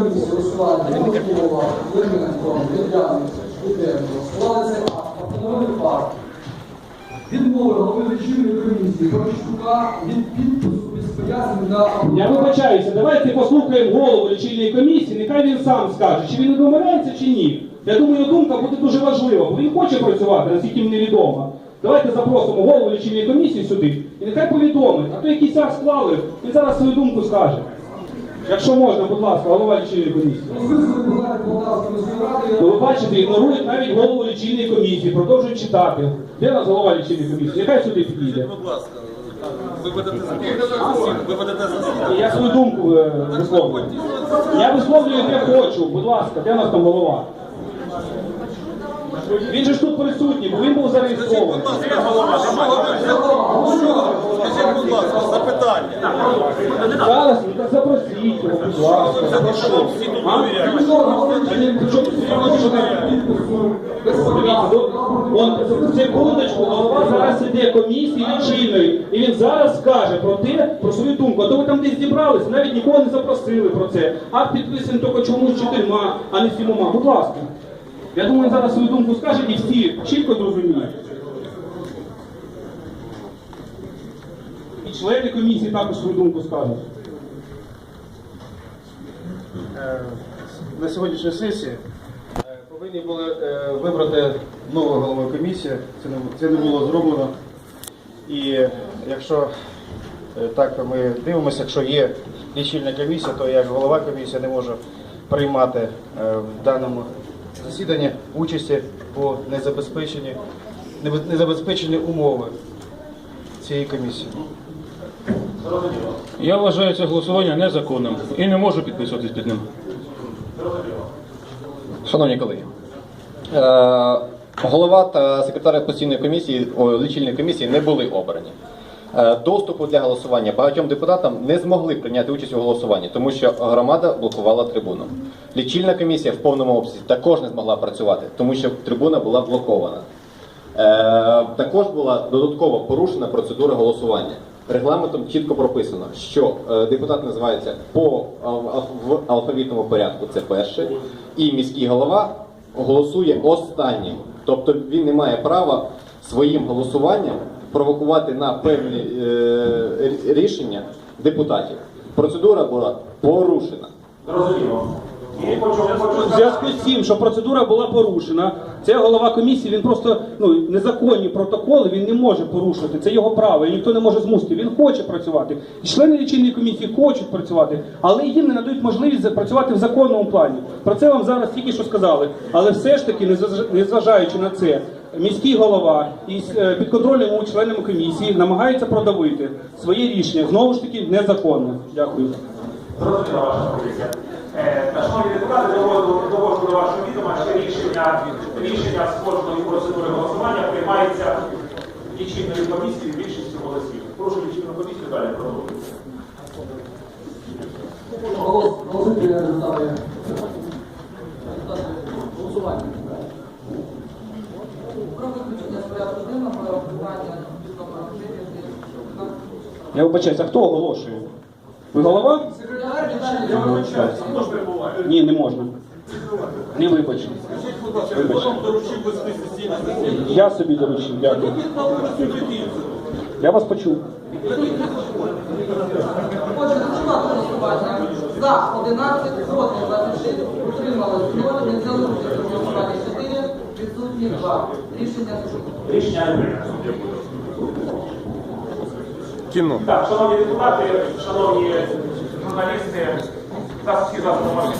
комісії у складі Голова, Леменко, Ледяник, Швиденко склали акт, постановили факт. Відмови голови лічильної комісії Борщука від підпису без пояснень на Я вибачаюся, давайте послухаємо голову лічильної комісії, нехай він сам скаже, чи він домовляється, чи ні. Я думаю, думка буде дуже важлива, бо він хоче працювати, наскільки мені відомо. Давайте запросимо голову лічильної комісії сюди і нехай повідомить, а то якийсь акт склали, він зараз свою думку скаже. Якщо можна, будь ласка, голова лічильної комісії. Ну, ви бачите, ігнорують навіть голову лічильної комісії, продовжують читати. Де у нас голова лічильної комісії? Нехай сюди підійде. Будь ласка, ви ведете засідання. Ви ведете засідання. Я свою думку е, висловлюю. Я висловлюю, де хочу. Будь ласка, де у нас там голова? Він же ж тут присутній, бо він був зареєстрований будь ласка, запитання. Зараз запросіть будь ласка. А? Секундочку, голова зараз іде комісії лічильної, і він зараз скаже про те, про свою думку. А то ви там десь зібралися, навіть нікого не запросили про це. Акт підписаний тільки чомусь чотирма, а не сімома. Будь ласка. Я думаю, він зараз свою думку скаже і всі чітко зрозуміють. І члени комісії також свою думку скажуть. Е, на сьогоднішній сесії е, повинні були е, вибрати нового голову комісії. Це не, було зроблено. І якщо так ми дивимося, якщо є лічильна комісія, то як голова комісії не може приймати в даному засіданні участі по незабезпеченні, незабезпечені умови цієї комісії. Я вважаю це голосування незаконним і не можу підписуватись під ним. Шановні колеги, е, голова та секретар постійної комісії, лічильної комісії не були обрані. Е, Доступу для голосування багатьом депутатам не змогли прийняти участь у голосуванні, тому що громада блокувала трибуну. Лічильна комісія в повному обсязі також не змогла працювати, тому що трибуна була блокована. Е, Також була додатково порушена процедура голосування. Регламентом чітко прописано, що е, депутат називається по в алфавітному порядку. Це перше, і міський голова голосує останнім. Тобто він не має права своїм голосуванням провокувати на певні е, рішення депутатів. Процедура була порушена. Зрозуміло. В зв'язку з тим, що процедура була порушена, це голова комісії, він просто ну незаконні протоколи він не може порушувати. Це його право, і ніхто не може змусити. Він хоче працювати. І члени лічильної комісії хочуть працювати, але їм не надають можливість працювати в законному плані. Про це вам зараз тільки що сказали. Але все ж таки, незважаючи на це, міський голова і е, підконтрольними членами комісії намагаються продавити своє рішення знову ж таки незаконно. Дякую. Е, Шановні депутати, доводжу до вашого відома, що рішення, рішення з кожної процедури голосування приймається лічильною комісією більшістю голосів. Прошу лічильну комісію далі продовжувати. голос, голосуйте результати. Голосування. Про виключення з порядку денного питання номер 9 Я вибачаюся, хто оголошує? Ви голова? Лічильної Ні, не можна. Не вибачу. Вибач. Я собі доручив, дякую. Я вас почув. Отже, результат голосування за 11, проти 26, утрималось 0, не взяли участь у голосуванні 4, відсутні 2. Рішення прийнято. Рішення не. Так, шановні депутати, шановні журналісти, Tá da situação tá